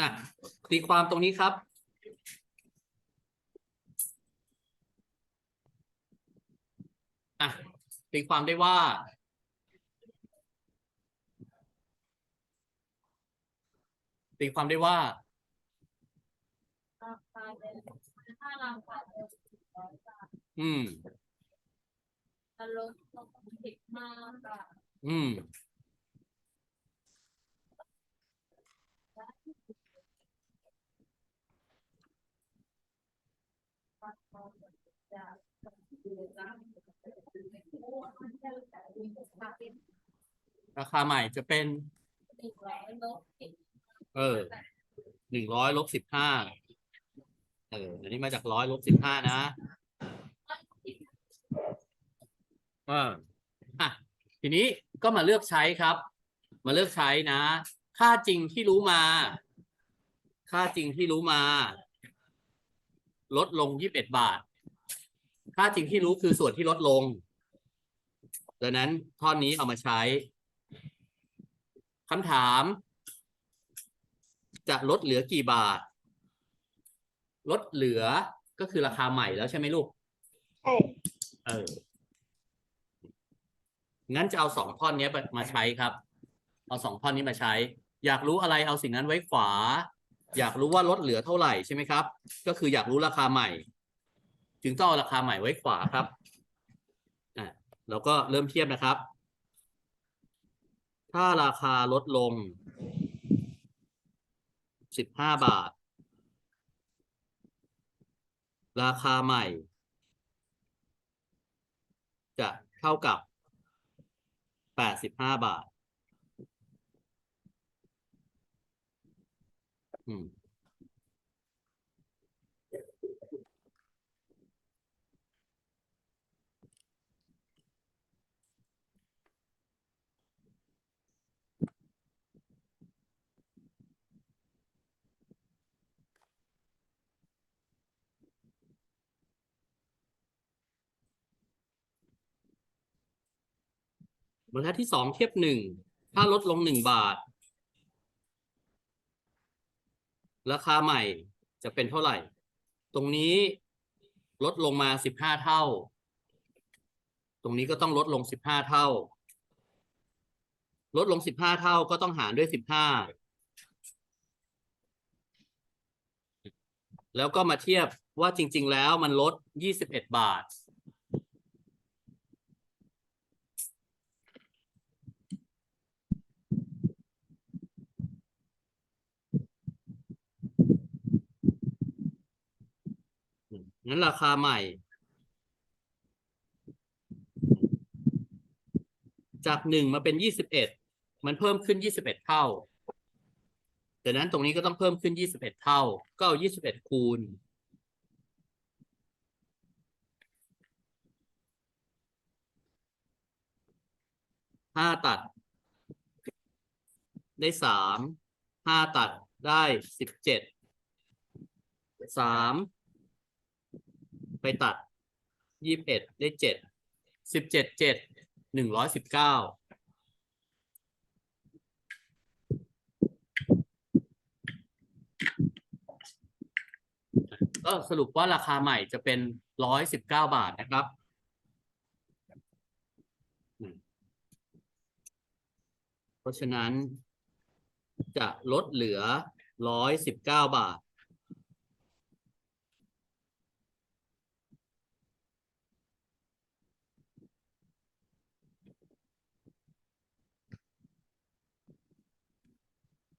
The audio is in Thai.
อะตีความตรงนี้ครับ อะตีความได้ว่า ตีความได้ว่าราคาเป็นถ้าราคาเป็นสี่ร้อยบาทอืมจะลดลงสิบห้าบาทอืม ราคาใหม่จะเป็น เออ หนึ่งร้อยลบสิบห้า เออ อันนี้มาจากร้อยลบสิบห้านะ เอออะ ทีนี้ก็มาเลือกใช้ครับ มาเลือกใช้นะ ค่าจริงที่รู้มา ค่าจริงที่รู้มา ลดลงยี่สิบเอ็ดบาท ค่าจริงที่รู้คือส่วนที่ลดลง ดังนั้นท่อนนี้เอามาใช้คำถาม จะลดเหลือกี่บาท ลดเหลือก็คือราคาใหม่แล้วใช่ไหมลูกใช่เอองั้นจะเอาสองท่อนเนี้ยมาใช้ครับ เอาสองท่อนนี้มาใช้ อยากรู้อะไรเอาสิ่งนั้นไว้ขวา อยากรู้ว่าลดเหลือเท่าไหร่ใช่ไหมครับ ก็คืออยากรู้ราคาใหม่ จึงต้องเอาราคาใหม่ไว้ขวาครับอะเราก็เริ่มเทียบนะครับ ถ้าราคาลดลงสิบห้าบาท ราคาใหม่ จะเท่ากับแปดสิบห้าบาท อืม บรรทัดที่สองเทียบหนึ่ง ถ้าลดลงหนึ่งบาท ราคาใหม่จะเป็นเท่าไหร่ ตรงนี้ลดลงมาสิบห้าเท่า ตรงนี้ก็ต้องลดลงสิบห้าเท่า ลดลงสิบห้าเท่าก็ต้องหารด้วยสิบห้าแล้วก็มาเทียบว่าจริง ๆ แล้วมันลดยี่สิบเอ็ดบาท งั้นราคาใหม่ จากหนึ่งมาเป็นยี่สิบเอ็ดมันเพิ่มขึ้นยี่สิบเอ็ดเท่าดังนั้นตรงนี้ก็ต้องเพิ่มขึ้นยี่สิบเอ็ดเท่า ก็เอายี่สิบเอ็ดคูณห้าตัด ได้สามห้าตัดได้สิบเจ็ดสาม ไปตัดยี่สิบเอ็ดได้เจ็ดสิบเจ็ดเจ็ดหนึ่งร้อยสิบเก้าก็สรุปว่าราคาใหม่จะเป็นร้อยสิบเก้าบาทนะครับเพราะฉะนั้นจะลดเหลือร้อยสิบเก้าบาท